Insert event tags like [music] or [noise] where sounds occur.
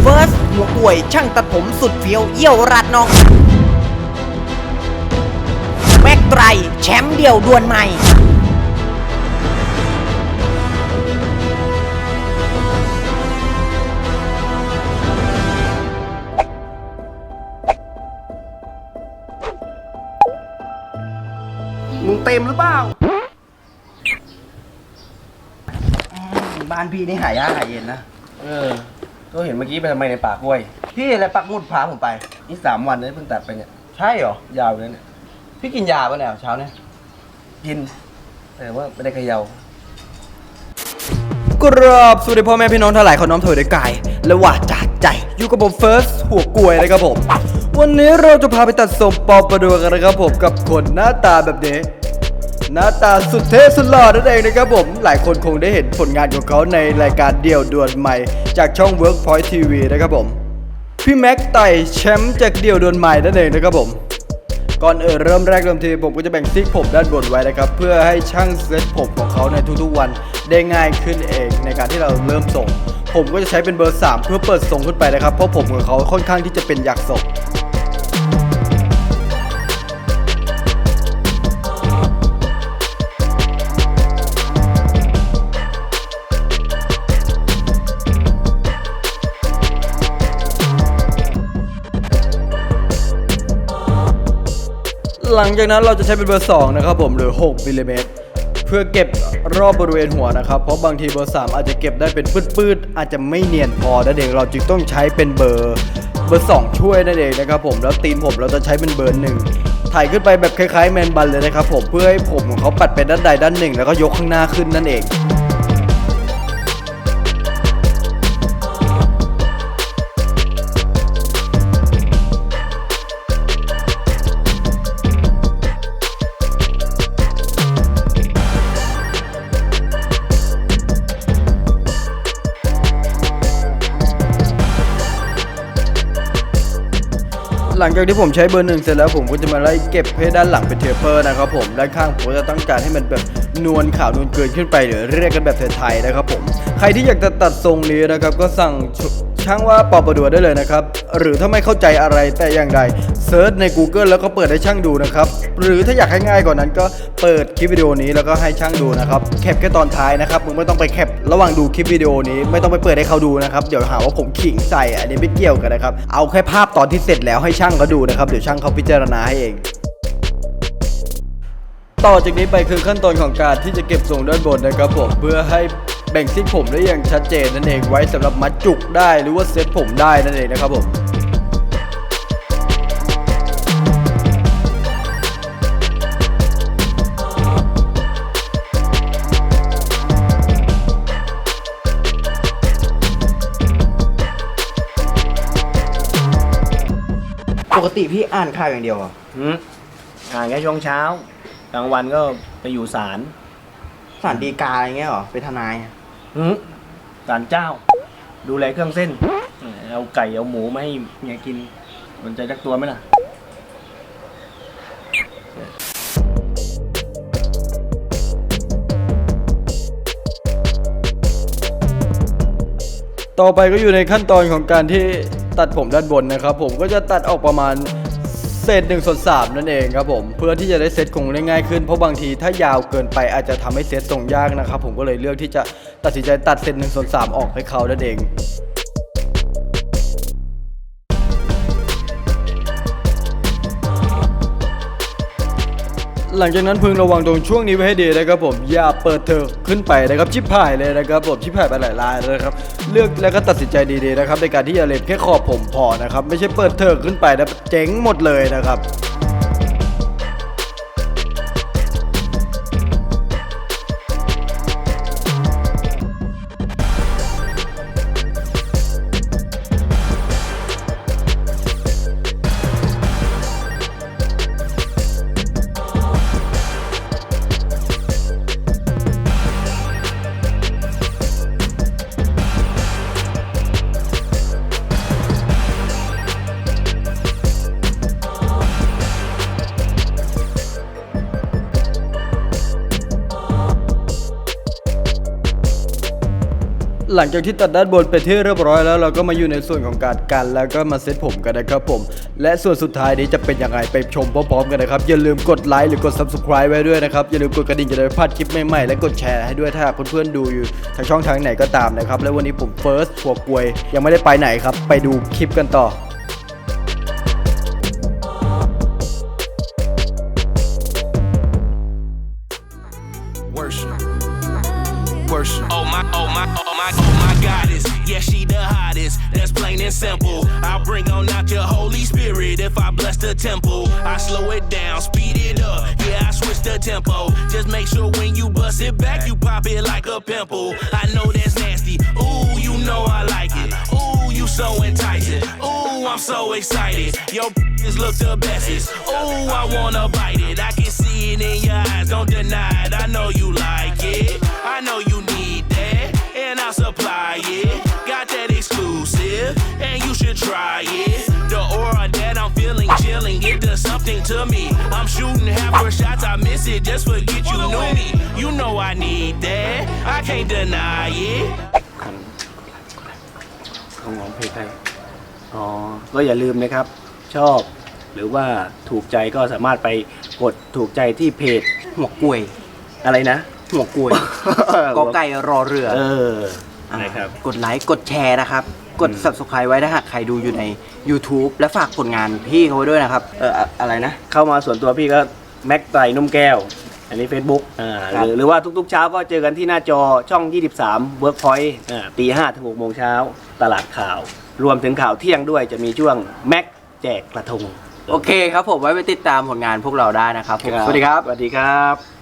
เฟิร์สหัวป่วยช่างตัดผมสุดเฟี้ยวเยี่ยวรัดนองแม็กไตรแชมป์เดี่ยวดวลใหม่ มึงเต็มหรือเปล่า บ้านพี่นี่หายากหายเย็นนะ เออ ก็เห็นเมื่อกี้ไปทำไมในป่ากล้วย พี่อะไรปักหมุดพาผมไป นี่สามวันเลยเพิ่งตัดไปเนี่ย ใช่เหรอ ยาวเลยเนี่ย พี่กินยาป่ะเนี่ยเช้าเนี่ย กิน แต่ว่าไม่ได้เขยาว กราบสวัสดีพ่อแม่พี่น้องทั้งหลายขอน้อมถอยด้วยกาย และว่าจากใจ อยู่กับผมเฟิร์สหัวกลวยนะครับผม วันนี้เราจะพาไปตัดทรงปอประดัวกันนะครับผมกับคนหน้าตาแบบนี้ หน้าตาสุดเท่สุดหล่อนั่นเองนะครับผม หลายคนคงได้เห็นผลงานของเขาในรายการเดี่ยวดวลใหม่ จากช่อง Workpoint TV นะครับผม พี่แม็กไต่แชมป์จากเดี่ยวดวลใหม่นั่นเองนะครับผมก่อนเออเริ่มแรกเริ่มทีผมก็จะแบ่งซิกผมด้านบนไว้นะครับ เพื่อให้ช่างเซตผมของเขาในทุกๆวันได้ง่ายขึ้นเองในการที่เราเริ่มส่ง ผมก็จะใช้เป็นเบอร์ 3 เพื่อเปิดส่งขึ้นไปนะครับ เพราะผมของเขาค่อนข้างที่จะเป็นยักษ์ส่ง หลังจากนั้นเราจะใช้เป็นเบอร์ 2 นะครับผมหรือ6มิลลิเมตรเพื่อเก็บรอบบริเวณหัวนะครับ เพราะบางทีเบอร์ 3 อาจจะเก็บได้เป็นปื้ดๆอาจจะไม่เนียนพอนั่นเองเราจึงต้องใช้เป็นเบอร์เบอร์ 2 ช่วยนั่นเองนะครับผมแล้วตีนผมเราจะใช้เป็นเบอร์หนึ่งถ่ายขึ้นไปแบบคล้ายๆแมนบันเลยนะครับผมเพื่อให้ผมของเขาปัดไปด้านใดด้านหนึ่ง แล้วก็ยกข้างหน้าขึ้นนั่นเอง หลังจากที่ผมใช้เบอร์หนึ่งเสร็จแล้วผมก็จะมาไล่เก็บให้ด้านหลังเป็นเทปเปอร์นะครับผมด้านข้างผมจะต้องการให้มันแบบนวลขาวนวลเกินขึ้นไปหรือเรียกกันแบบไทยๆนะครับผม ใครที่อยากจะตัดทรงนี้นะครับก็สั่ง ช่างว่าปอประดัวได้เลยนะครับ หรือถ้าไม่เข้าใจอะไรแต่อย่างใดเซิร์ชใน Google แล้วก็เปิดให้ช่างดูนะครับ หรือถ้าอยากให้ง่ายกว่านั้นก็เปิดคลิปวิดีโอนี้แล้วก็ให้ช่างดูนะครับแคปแค่ตอนท้ายนะครับมึงไม่ต้องไปแคประหว่างดูคลิปวิดีโอนี้ไม่ต้องไปเปิดให้เขาดูนะครับเดี๋ยวหาว่าผมขิงใส่อันนี้ไม่เกี่ยวกันนะครับเอาแค่ภาพตอนที่เสร็จแล้วให้ช่างเขาดูนะครับเดี๋ยวช่างเขาพิจารณาให้เองต่อจากนี้ไปคือขั้นตอนของการที่จะเก็บทรงด้านบนนะครับผมเพื่อให้ แบ่งซิกผมได้อย่างชัดเจนนั่นเองไว้สำหรับมัดจุกได้หรือว่าเซ็ตผมได้นั่นเองนะครับผมปกติพี่อ่านข่าวอย่างเดียวเหรออืมอ่านแค่ช่วงเช้ากลางวันก็ไปอยู่ศาล สารดีกาอะไรเงี้ยเหรอเป็นทนายอื มศาลเจ้า ดูแลเครื่องเส้น เอาไก่เอาหมูมาให้เมียกินสนใจจักตัวไหมล่ะ ต่อไปก็อยู่ในขั้นตอนของการที่ตัดผมด้านบนนะครับ ผมก็จะตัดออกประมาณ เศษหนึ่งส่วนสามนั่นเองครับผมเพื่อที่จะได้เซตคงได้ง่ายขึ้นเพราะบางทีถ้ายาวเกินไปอาจจะทำให้เซตส่งยากนะครับผมก็เลยเลือกที่จะตัดสินใจตัดเศษหนึ่งส่วนสามออกให้เขานั่นเอง หลังจากนั้นพึงระวังตรงช่วงนี้ไว้ให้ดีนะครับผมอย่าเปิดเถอะขึ้นไปนะครับชิบหายเลยนะครับผมชิบหายไปหลายรายเลยนะครับเลือกแล้วก็ตัดสินใจดีๆนะครับในการที่จะเล็บแค่ขอบผมพอนะครับไม่ใช่เปิดเถอะขึ้นไปนะเจ๊งหมดเลยนะครับ หลังจากที่ตัดด้านบนไปที่เรียบร้อยแล้วเราก็มาอยู่ในส่วนของการกัน แล้วก็มาเซตผมกันนะครับผม และส่วนสุดท้ายนี้จะเป็นยังไงไปชมพร้อมๆกันนะครับ อย่าลืมกดไลค์หรือกด subscribe ไว้ด้วยนะครับ อย่าลืมกดกระดิ่งจะได้ไม่พลาดคลิปใหม่ๆและกดแชร์ให้ด้วยถ้าเพื่อนๆดูอยู่ทางช่องทางไหนก็ตามนะครับ และวันนี้ผมเฟิร์สหัวกลวยยังไม่ได้ไปไหนครับไปดูคลิปกันต่อ Worship. Worship. Oh my, oh my, oh my, oh my goddess. Yeah, she the hottest. That's plain and simple. I'll bring on out your Holy Spirit if I bless the temple. I slow it down, speed it up. Yeah, I switch the tempo. Just make sure when you bust it back, you pop it like a pimple. I know that's nasty. Ooh, you know I like it. Ooh, you so enticing. Ooh, I'm so excited. Your [laughs] is look the bestest. Ooh, I wanna bite it. I can see it in your eyes. Don't deny it. I know you like it. I know you and I'll supply it. Got that exclusive, and you should try it. The aura that I'm feeling, chilling, it does something to me. I'm shooting half her shots, I miss it. Just forget you knew me. You know I need that. I can't deny it. ของของเพจไทยอ๋อ ก็อย่าลืมนะครับ ชอบหรือว่าถูกใจก็สามารถไปกดถูกใจที่เพจหัวกกล้วยอะไรนะ หัวกล้วยกอไก่รอเรือ เอออ่านะครับ กดไลค์กดแชร์นะครับ กด subscribe ไว้ถ้าหากใครดูอยู่ใน YouTube และฝากผลงานพี่เขาไว้ด้วยนะครับ เอออะอะไรนะ เข้ามาส่วนตัวพี่ก็แม็กไตรนุ่มแก้ว อันนี้ Facebook อ่าหครับรือหรือว่าทุกๆเช้าก็เจอกันที่หน้าจอช่อง 23 Workpoint อ่าตี5ถึง6โมงเช้า ตลาดข่าว รวมถึงข่าวเที่ยงด้วยจะมีช่วงแม็กแจกกระทงโอเคครับผมไว้ไปติดตามผลงานพวกเราได้นะครับผมสวัสดีครับ สวัสดีครับ